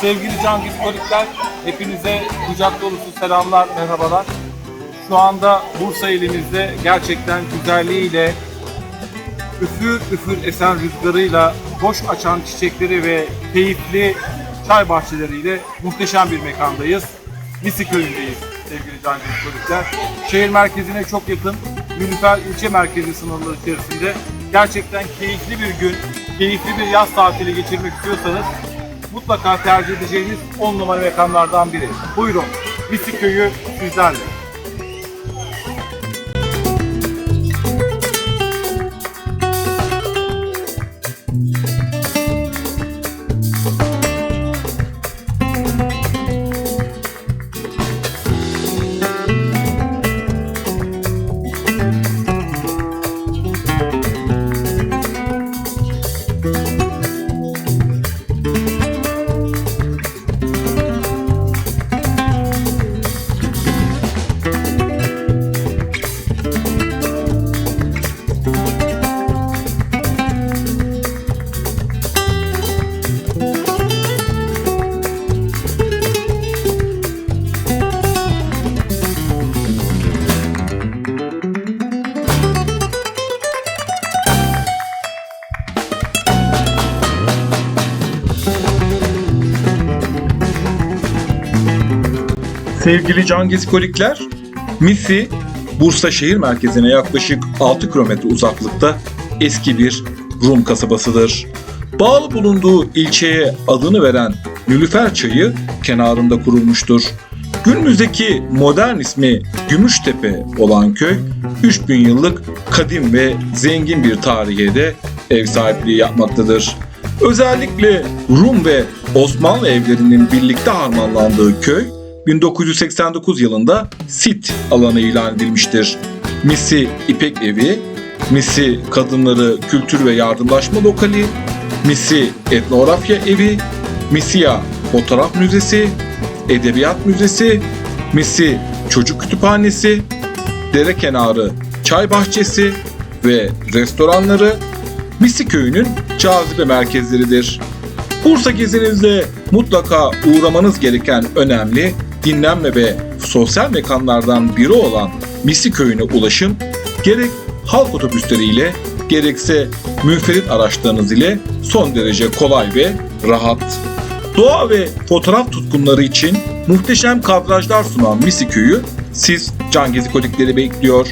Sevgili Can Giskolikler, hepinize kucak dolusu selamlar, merhabalar. Şu anda Bursa ilimizde gerçekten güzelliğiyle, üfür üfür esen rüzgarıyla, boş açan çiçekleri ve keyifli çay bahçeleriyle muhteşem bir mekandayız. Misi köyündeyiz sevgili Can Giskolikler. Şehir merkezine çok yakın, Nilüfer ilçe merkezi sınırları içerisinde gerçekten keyifli bir gün, keyifli bir yaz tatili geçirmek istiyorsanız mutlaka tercih edeceğiniz 10 numara mekanlardan biri. Buyurun, Misi Köyü sizlerle. Sevgili Can Gezikolikler, Misi, Bursa şehir merkezine yaklaşık 6 kilometre uzaklıkta eski bir Rum kasabasıdır. Bağlı bulunduğu ilçeye adını veren Nülüfer Çayı kenarında kurulmuştur. Günümüzdeki modern ismi Gümüştepe olan köy, 3000 yıllık kadim ve zengin bir tarihe de ev sahipliği yapmaktadır. Özellikle Rum ve Osmanlı evlerinin birlikte harmanlandığı köy, 1989 yılında sit alanı ilan edilmiştir. Misi İpek Evi, Misi Kadınları Kültür ve Yardımlaşma Lokali, Misi Etnografya Evi, Misiya Fotoğraf Müzesi, Edebiyat Müzesi, Misi Çocuk Kütüphanesi, Dere Kenarı Çay Bahçesi ve restoranları Misi Köyü'nün cazibe merkezleridir. Bursa gezinizde mutlaka uğramanız gereken önemli dinlenme ve sosyal mekanlardan biri olan Misi Köyü'ne ulaşım gerek halk otobüsleriyle gerekse münferit araçlarınız ile son derece kolay ve rahat. Doğa ve fotoğraf tutkunları için muhteşem kadrajlar sunan Misi Köyü siz can gezikolikleri bekliyor.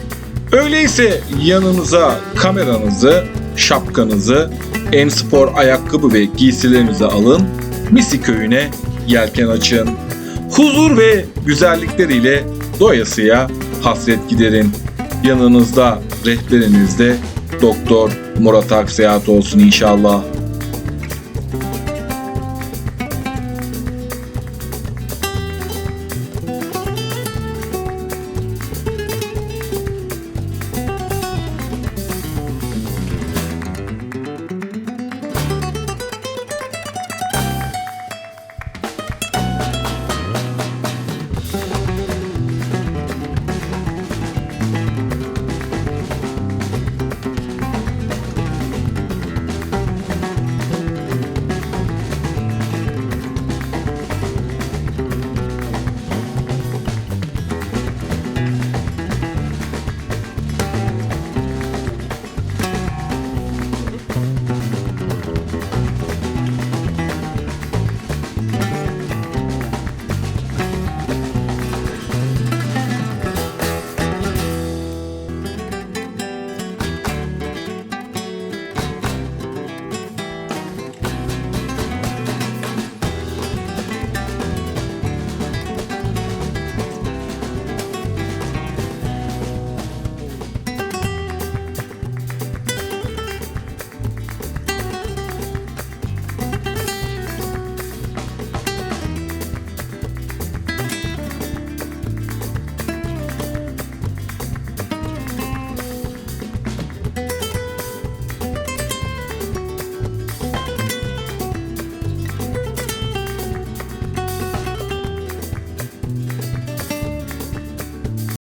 Öyleyse yanınıza kameranızı, şapkanızı, en spor ayakkabı ve giysilerinizi alın. Misi köyüne yelken açın. Huzur ve güzellikleriyle doyasıya hasret giderin. Yanınızda rehberinizde Doktor Murat Akseyahat olsun inşallah.